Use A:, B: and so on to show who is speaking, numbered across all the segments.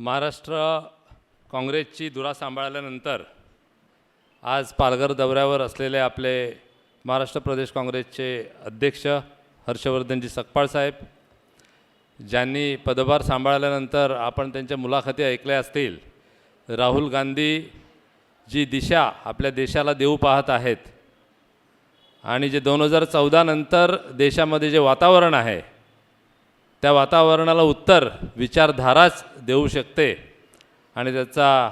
A: महाराष्ट्र काँग्रेसची दुरा सांभाळल्यानंतर आज पालघर दौऱ्यावर असलेले आपले महाराष्ट्र प्रदेश काँग्रेसचे अध्यक्ष हर्षवर्धनजी सकपाळ साहेब ज्यांनी पदभार सांभाळल्यानंतर आपण त्यांच्या मुलाखती ऐकल्या असतील राहुल गांधी जी दिशा आपल्या देशाला देऊ पाहत आहेत आणि जे दोन हजार चौदानंतर देशामध्ये जे वातावरण आहे त्या वातावरणाला उत्तर विचारधाराच देऊ शकते. आणि त्याचा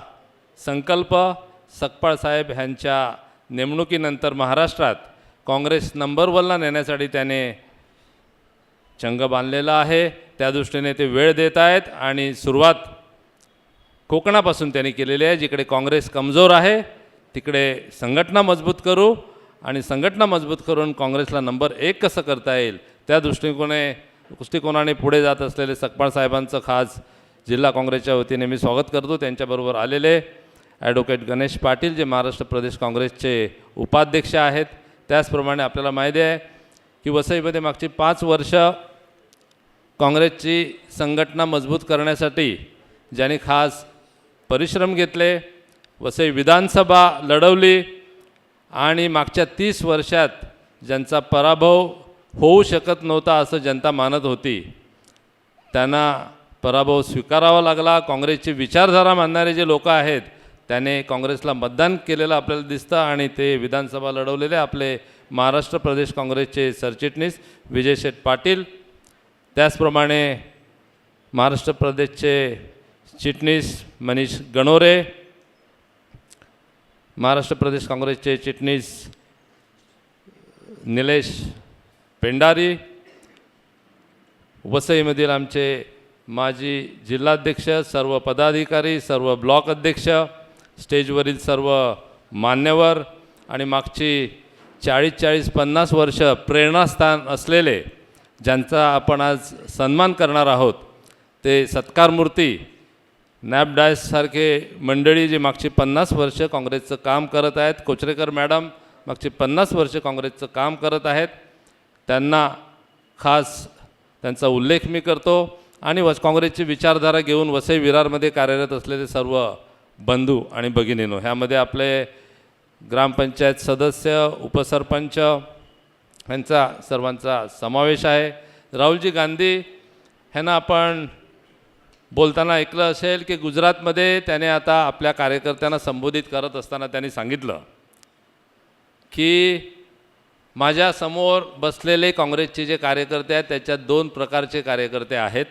A: संकल्प सकपाळ साहेब ह्यांच्या नेमणुकीनंतर महाराष्ट्रात काँग्रेस नंबर वनला नेण्यासाठी त्याने चंग बांधलेला आहे. त्या दृष्टीने ते वेळ देत आहेत आणि सुरुवात कोकणापासून त्यांनी केलेली आहे. जिकडे काँग्रेस कमजोर आहे तिकडे संघटना मजबूत करू. आणि संघटना मजबूत करून काँग्रेसला नंबर एक कसं करता येईल त्या दृष्टिकोने दृष्टिकोनाने पुढे जात असलेले सकपाळ साहेबांचं खास जिल्हा काँग्रेसच्या वतीने मी स्वागत करतो. त्यांच्याबरोबर आलेले ॲडव्होकेट गणेश पाटील जे महाराष्ट्र प्रदेश काँग्रेसचे उपाध्यक्ष आहेत. त्याचप्रमाणे आपल्याला माहिती आहे की वसईमध्ये मागची पाच वर्ष काँग्रेसची संघटना मजबूत करण्यासाठी ज्यांनी खास परिश्रम घेतले वसई विधानसभा लढवली आणि मागच्या तीस वर्षात ज्यांचा पराभव होऊ शकत नव्हता असं जनता मानत होती. त्यांना पराभव स्वीकारावा लागला. काँग्रेसची विचारधारा मानणारे जे लोक आहेत त्याने काँग्रेसला मतदान केलेलं आपल्याला दिसतं आणि ते विधानसभा लढवलेले आपले महाराष्ट्र प्रदेश काँग्रेसचे सरचिटणीस विजय शेठ पाटील. त्याचप्रमाणे महाराष्ट्र प्रदेशचे चिटणीस मनीष गणोरे महाराष्ट्र प्रदेश काँग्रेसचे चिटणीस निलेश पेंडारी वसईमधील आमचे माजी जिल्हाध्यक्ष सर्व पदाधिकारी सर्व ब्लॉक अध्यक्ष स्टेजवरील सर्व मान्यवर आणि मागची चाळीस चाळीस पन्नास वर्ष प्रेरणास्थान असलेले ज्यांचा आपण आज सन्मान करणार आहोत ते सत्कारमूर्ती नॅपडायससारखे मंडळी जी मागची पन्नास वर्ष काँग्रेसचं काम करत आहेत कोचरेकर मॅडम मागची पन्नास वर्ष काँग्रेसचं काम करत आहेत त्यांना खास त्यांचा उल्लेख मी करतो आणि वस काँग्रेसची विचारधारा घेऊन वसई विरारमध्ये कार्यरत असलेले सर्व बंधू आणि भगिनीनो ह्यामध्ये आपले ग्रामपंचायत सदस्य उपसरपंच यांचा सर्वांचा समावेश आहे. राहुलजी गांधी ह्यांना आपण बोलताना ऐकलं असेल की गुजरातमध्ये त्याने आता आपल्या कार्यकर्त्यांना संबोधित करत असताना त्यांनी सांगितलं की माझ्यासमोर बसलेले काँग्रेसचे जे कार्यकर्ते आहेत त्याच्यात दोन प्रकारचे कार्यकर्ते आहेत.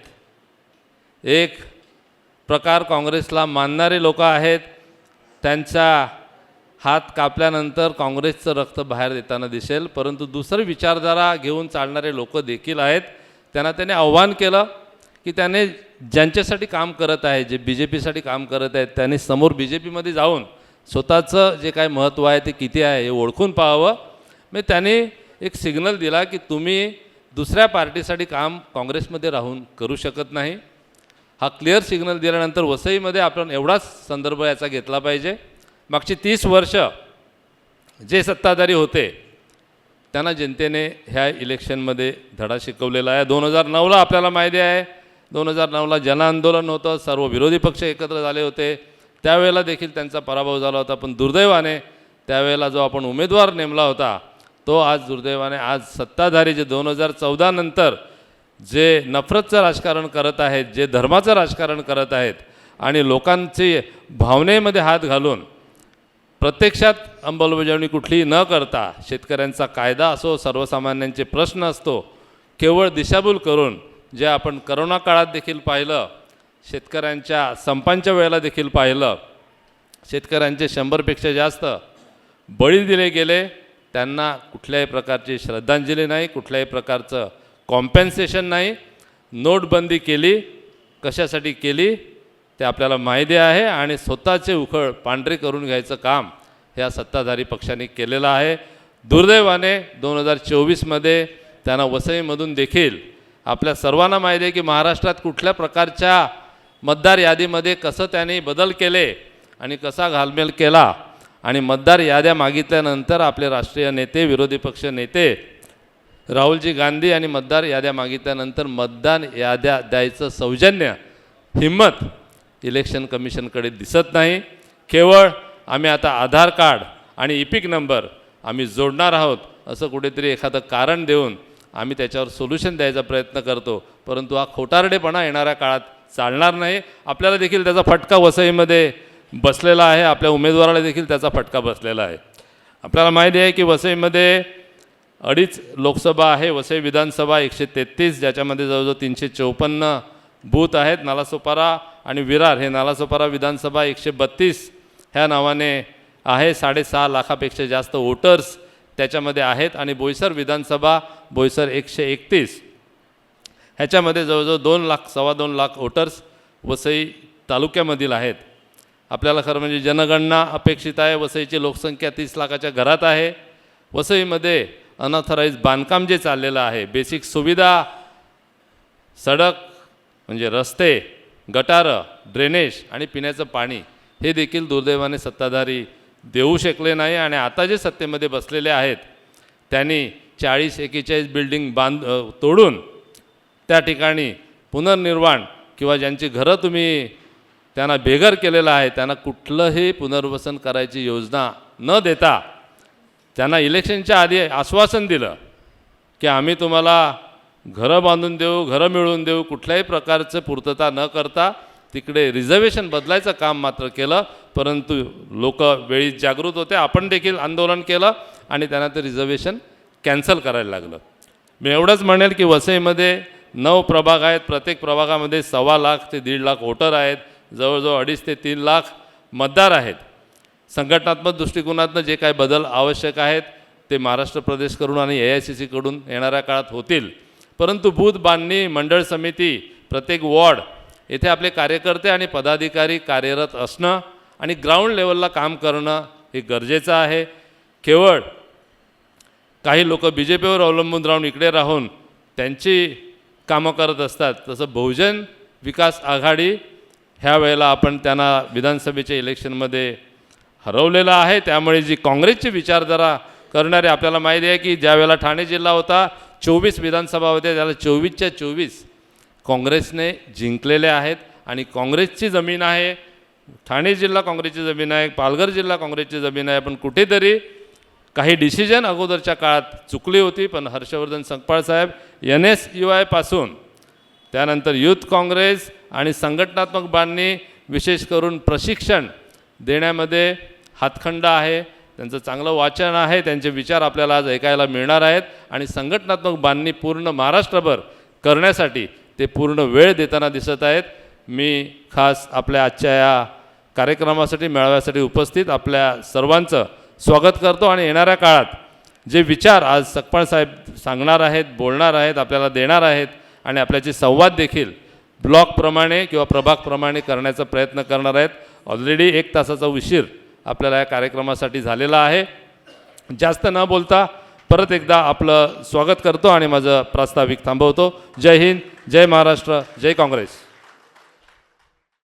A: एक प्रकार काँग्रेसला मानणारे लोक आहेत त्यांचा हात कापल्यानंतर काँग्रेसचं रक्त बाहेर देताना दिसेल परंतु दुसरं विचारधारा घेऊन चालणारे लोक देखील आहेत. त्यांना त्याने आव्हान केलं की त्याने ज्यांच्यासाठी काम करत आहे जे बी जे पीसाठी काम करत आहेत त्यांनी समोर बी जे पीमध्ये जाऊन स्वतःचं जे काय महत्त्व आहे ते किती आहे हे ओळखून पाहावं. मग त्याने एक सिग्नल दिला की तुम्ही दुसऱ्या पार्टीसाठी काम काँग्रेसमध्ये राहून करू शकत नाही. हा क्लिअर सिग्नल दिल्यानंतर वसईमध्ये आपण एवढाच संदर्भ याचा घेतला पाहिजे. मागची तीस वर्ष जे सत्ताधारी होते त्यांना जनतेने ह्या इलेक्शनमध्ये धडा शिकवलेला आहे. दोन हजार नऊला आपल्याला माहिती आहे दोन हजार नऊला जनआंदोलन होतं सर्व विरोधी पक्ष एकत्र झाले होते. त्यावेळेला देखील त्यांचा पराभव झाला होता पण दुर्दैवाने त्यावेळेला जो आपण उमेदवार नेमला होता तो आज दुर्दैवाने आज सत्ताधारी जे दोन हजार चौदा नंतर जे नफरतचं राजकारण करत आहेत जे धर्माचं राजकारण करत आहेत आणि लोकांची भावनेमध्ये हात घालून प्रत्यक्षात अंमलबजावणी कुठलीही न करता शेतकऱ्यांचा कायदा असो सर्वसामान्यांचे प्रश्न असतो केवळ दिशाभूल करून जे आपण करोना काळात देखील पाहिलं शेतकऱ्यांच्या संपांच्या वेळेला देखील पाहिलं शेतकऱ्यांचे शंभरपेक्षा जास्त बळी दिले गेले त्यांना कुठल्याही प्रकारची श्रद्धांजली नाही कुठल्याही प्रकारचं कॉम्पेन्सेशन नाही. नोटबंदी केली कशासाठी केली ते आपल्याला माहिती आहे आणि स्वतःचे उखळ पांढरे करून घ्यायचं काम ह्या सत्ताधारी पक्षाने केलेलं आहे. दुर्दैवाने दोन हजार चोवीसमध्ये त्यांना वसईमधून देखील आपल्या सर्वांना माहिती आहे की महाराष्ट्रात कुठल्या प्रकारच्या मतदार यादीमध्ये कसं त्यांनी बदल केले आणि कसा घालमेल केला आणि मतदार याद्या मागितल्यानंतर आपले राष्ट्रीय नेते विरोधी पक्ष नेते राहुलजी गांधी आणि मतदार याद्या मागितल्यानंतर मतदान याद्या द्यायचं सौजन्य हिंमत इलेक्शन कमिशनकडे दिसत नाही. केवळ आम्ही आता आधार कार्ड आणि इपिक नंबर आम्ही जोडणार आहोत असं कुठेतरी एखादं कारण देऊन आम्ही त्याच्यावर सोल्युशन द्यायचा प्रयत्न करतो. परंतु हा खोटारडेपणा येणाऱ्या काळात चालणार नाही. आपल्याला देखील त्याचा फटका वसईमध्ये बसलेला आहे आपल्या उमेदवाराला देखील त्याचा फटका बसलेला आहे. आपल्याला माहिती आहे की वसईमध्ये अडीच लोकसभा आहे वसई विधानसभा एकशे तेहतीस ज्याच्यामध्ये जवळजवळ तीनशे चौपन्न बूथ आहेत. नालासोपारा आणि विरार हे नालासोपारा विधानसभा एकशे बत्तीस ह्या नावाने आहे. साडेसहा लाखापेक्षा जास्त वोटर्स त्याच्यामध्ये आहेत आणि बोईसर विधानसभा बोईसर एकशे एकतीस. ह्याच्यामध्ये जवळजवळ दोन लाख सव्वा दोन लाख वोटर्स वसई तालुक्यामधील आहेत. आपल्याला खरं म्हणजे जनगणना अपेक्षित आहे. वसईची लोकसंख्या तीस लाखाच्या घरात आहे. वसईमध्ये अनऑथराईज बांधकाम जे चाललेलं आहे बेसिक सुविधा सडक म्हणजे रस्ते गटारं ड्रेनेज आणि पिण्याचं पाणी हे देखील दुर्दैवाने सत्ताधारी देऊ शकले नाही आणि आता जे सत्तेमध्ये बसलेले आहेत त्यांनी चाळीस एकेचाळीस बिल्डिंग बांध तोडून त्या ठिकाणी पुनर्निर्माण किंवा ज्यांची घरं तुम्ही त्यांना बेघर केलेलं आहे त्यांना कुठलंही पुनर्वसन करायची योजना न देता त्यांना इलेक्शनच्या आधी आश्वासन दिलं की आम्ही तुम्हाला घरं बांधून देऊ घरं मिळवून देऊ कुठल्याही प्रकारचं पूर्तता न करता तिकडे रिझर्वेशन बदलायचं काम मात्र केलं परंतु लोक वेळी जागृत होते. आपण देखील आंदोलन केलं आणि त्यांना ते रिझर्वेशन कॅन्सल करायला लागलं. मी एवढंच म्हणेल की वसईमध्ये नऊ प्रभाग आहेत. प्रत्येक प्रभागामध्ये सव्वा लाख ते दीड लाख वोटर आहेत. जवळजवळ अडीच ते तीन लाख मतदार आहेत. संघटनात्मक दृष्टिकोनातनं जे काय बदल आवश्यक आहेत ते महाराष्ट्र प्रदेशकडून आणि ए आय सी सीकडून येणाऱ्या काळात होतील. परंतु बूथ बांधणी मंडळ समिती प्रत्येक वॉर्ड येथे आपले कार्यकर्ते आणि पदाधिकारी कार्यरत असणं आणि ग्राउंड लेवलला काम करणं हे गरजेचं आहे. केवळ काही लोक बी जे पीवर अवलंबून राहून इकडे राहून त्यांची कामं करत असतात. तसं बहुजन विकास आघाडी ह्या वेळेला आपण त्यांना विधानसभेच्या इलेक्शनमध्ये हरवलेलं आहे. त्यामुळे जी काँग्रेसची विचारधारा करणारे आपल्याला माहिती आहे की ज्यावेळेला ठाणे जिल्हा होता चोवीस विधानसभा होत्या त्याला चोवीसच्या चोवीस काँग्रेसने जिंकलेले आहेत आणि काँग्रेसची जमीन आहे ठाणे जिल्हा काँग्रेसची जमीन आहे पालघर जिल्हा काँग्रेसची जमीन आहे. पण कुठेतरी काही डिसिजन अगोदरच्या काळात चुकली होती. पण हर्षवर्धन संकपाळ साहेब एन एस यू आयपासून त्यानंतर युथ काँग्रेस आणि संघटनात्मक बांधणी विशेष करून प्रशिक्षण देण्यामध्ये हातखंड आहे. त्यांचं चांगलं वाचन आहे. त्यांचे विचार आपल्याला आज ऐकायला मिळणार आहेत. आणि संघटनात्मक बांधणी पूर्ण महाराष्ट्रभर करण्यासाठी ते पूर्ण वेळ देताना दिसत आहेत. मी खास आपल्या आजच्या या कार्यक्रमासाठी मेळाव्यासाठी उपस्थित आपल्या सर्वांचं स्वागत करतो. आणि येणाऱ्या काळात जे विचार आज सकपाळ साहेब सांगणार आहेत बोलणार आहेत आपल्याला देणार आहेत आणि आपल्याचे संवाद देखील ब्लॉकप्रमाणे किंवा प्रभागप्रमाणे करण्याचा प्रयत्न करणार आहेत. ऑलरेडी एक तासाचा उशीर आपल्याला या कार्यक्रमासाठी झालेला आहे. जास्त न बोलता परत एकदा आपलं स्वागत करतो आणि माझं प्रास्ताविक थांबवतो. जय हिंद जय महाराष्ट्र जय काँग्रेस.